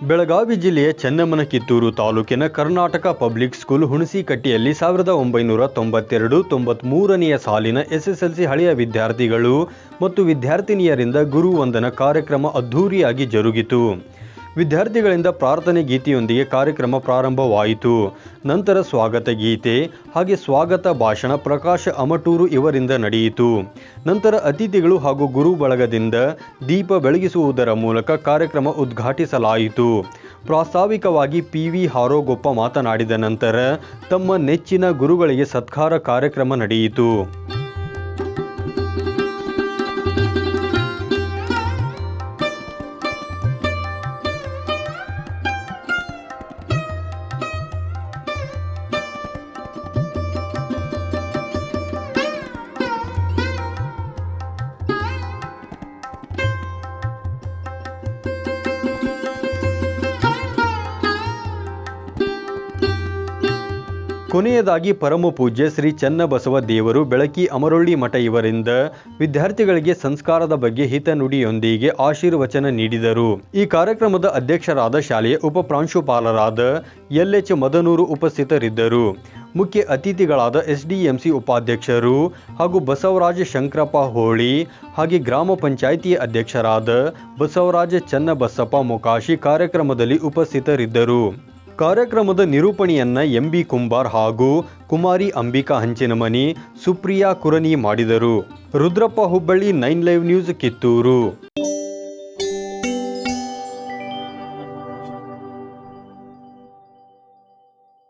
ಬೆಳಗಾವಿ ಜಿಲ್ಲೆಯ ಚನ್ನಮನಕಿತ್ತೂರು ತಾಲೂಕಿನ Karnataka public school ಹುಣಸಿಕಟ್ಟಿಯಲ್ಲಿ ಸಾವಿರದ ಒಂಬೈನೂರ ತೊಂಬತ್ತೆರಡು, ತೊಂಬತ್ಮೂರನೆಯ ಸಾಲಿನ ಎಸ್ಎಸ್ಎಲ್ಸಿ ಹಳೆಯ ವಿದ್ಯಾರ್ಥಿಗಳು ಮತ್ತು ವಿದ್ಯಾರ್ಥಿನಿಯರಿಂದ ಗುರುವಂದನ ಕಾರ್ಯಕ್ರಮ ಅದ್ಧೂರಿಯಾಗಿ ಜರುಗಿತು. ವಿದ್ಯಾರ್ಥಿಗಳಿಂದ ಪ್ರಾರ್ಥನೆ ಗೀತೆಯೊಂದಿಗೆ ಕಾರ್ಯಕ್ರಮ ಪ್ರಾರಂಭವಾಯಿತು. ನಂತರ ಸ್ವಾಗತ ಗೀತೆ, ಹಾಗೆ ಸ್ವಾಗತ ಭಾಷಣ ಪ್ರಕಾಶ ಅಮಟೂರು ಇವರಿಂದ ನಡೆಯಿತು. ನಂತರ ಅತಿಥಿಗಳು ಹಾಗೂ ಗುರು ಬಳಗದಿಂದ ದೀಪ ಬೆಳಗಿಸುವುದರ ಮೂಲಕ ಕಾರ್ಯಕ್ರಮ ಉದ್ಘಾಟಿಸಲಾಯಿತು. ಪ್ರಾಸ್ತಾವಿಕವಾಗಿ ಪಿ ವಿ ಹಾರೋಗೊಪ್ಪ ಮಾತನಾಡಿದ ನಂತರ ತಮ್ಮ ನೆಚ್ಚಿನ ಗುರುಗಳಿಗೆ ಸತ್ಕಾರ ಕಾರ್ಯಕ್ರಮ ನಡೆಯಿತು. ಕೊನೆಯದಾಗಿ ಪರಮ ಪೂಜ್ಯ ಶ್ರೀ ಚನ್ನಬಸವ ದೇವರು ಬೆಳಕಿ ಅಮರೊಳ್ಳಿ ಮಠ ಇವರಿಂದ ವಿದ್ಯಾರ್ಥಿಗಳಿಗೆ ಸಂಸ್ಕಾರದ ಬಗ್ಗೆ ಹಿತನುಡಿಯೊಂದಿಗೆ ಆಶೀರ್ವಚನ ನೀಡಿದರು. ಈ ಕಾರ್ಯಕ್ರಮದ ಅಧ್ಯಕ್ಷರಾದ ಶಾಲೆಯ ಉಪ ಪ್ರಾಂಶುಪಾಲರಾದ ಎಲ್ಎಚ್ ಮದನೂರು ಉಪಸ್ಥಿತರಿದ್ದರು. ಮುಖ್ಯ ಅತಿಥಿಗಳಾದ ಎಸ್ಡಿಎಂಸಿ ಉಪಾಧ್ಯಕ್ಷರು ಹಾಗೂ ಬಸವರಾಜ ಶಂಕರಪ್ಪ ಹೋಳಿ ಹಾಗೆ ಗ್ರಾಮ ಪಂಚಾಯಿತಿ ಅಧ್ಯಕ್ಷರಾದ ಬಸವರಾಜ ಚನ್ನಬಸಪ್ಪ ಮೊಕಾಶಿ ಕಾರ್ಯಕ್ರಮದಲ್ಲಿ ಉಪಸ್ಥಿತರಿದ್ದರು. ಕಾರ್ಯಕ್ರಮದ ನಿರೂಪಣೆಯನ್ನ ಎಂಬಿ ಕುಂಬಾರ್ ಹಾಗೂ ಕುಮಾರಿ ಅಂಬಿಕಾ ಹಂಚಿನಮನಿ ಸುಪ್ರಿಯಾ ಕುರನಿ ಮಾಡಿದರು. Rudrappa Hubballi nine live news Kittur.